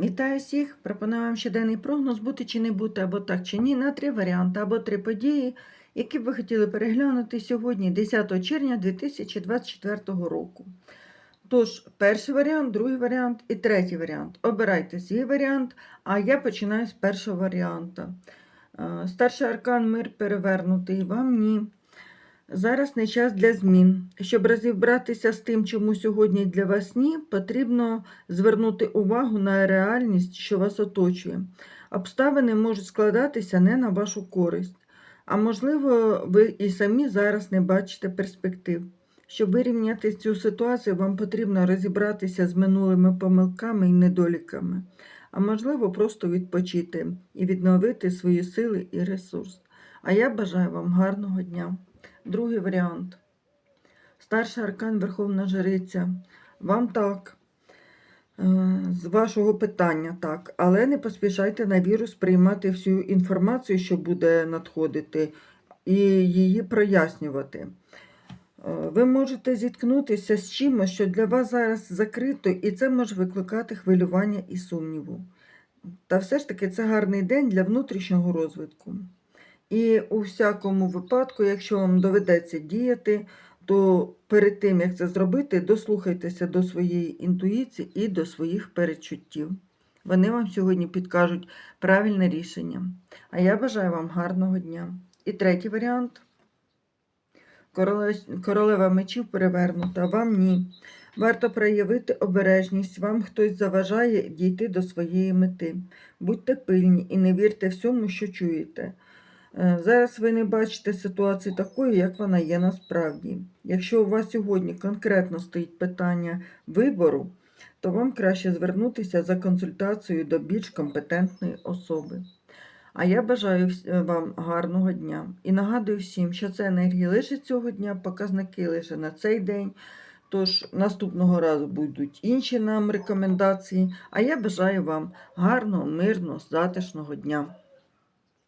Вітаю всіх! Пропоную вам щоденний прогноз бути чи не бути, або так чи ні, на три варіанти, або три події, які б ви хотіли переглянути сьогодні, 10 червня 2024 року. Тож, перший варіант, другий варіант і третій варіант. Обирайте свій варіант, а я починаю з першого варіанта. Е, Старший аркан мир перевернутий, вам ні. Зараз не час для змін. Щоб розібратися з тим, чому сьогодні для вас ні, потрібно звернути увагу на реальність, що вас оточує. Обставини можуть складатися не на вашу користь, а можливо, ви і самі зараз не бачите перспектив. Щоб вирівняти цю ситуацію, вам потрібно розібратися з минулими помилками і недоліками, а можливо, просто відпочити і відновити свої сили і ресурс. А я бажаю вам гарного дня. Другий варіант. Старший аркан Верховна Жриця. Вам так. Е, З вашого питання так, але не поспішайте на віру сприймати всю інформацію, що буде надходити, і її прояснювати. Е, Ви можете зіткнутися з чимось, що для вас зараз закрито, і це може викликати хвилювання і сумніву. Та все ж таки це гарний день для внутрішнього розвитку. І у всякому випадку, якщо вам доведеться діяти, то перед тим, як це зробити, дослухайтеся до своєї інтуїції і до своїх перечуттів. Вони вам сьогодні підкажуть правильне рішення. А я бажаю вам гарного дня. І третій варіант. Королева мечів перевернута, вам ні. Варто проявити обережність, вам хтось заважає дійти до своєї мети. Будьте пильні і не вірте всьому, що чуєте. Е, Зараз ви не бачите ситуації такою, як вона є насправді. Якщо у вас сьогодні конкретно стоїть питання вибору, то вам краще звернутися за консультацією до більш компетентної особи. А я бажаю е, вам гарного дня і нагадую всім, що це енергії лише цього дня, показники лише на цей день. Тож наступного разу будуть інші нам рекомендації. А я бажаю вам гарного, мирного, затишного дня.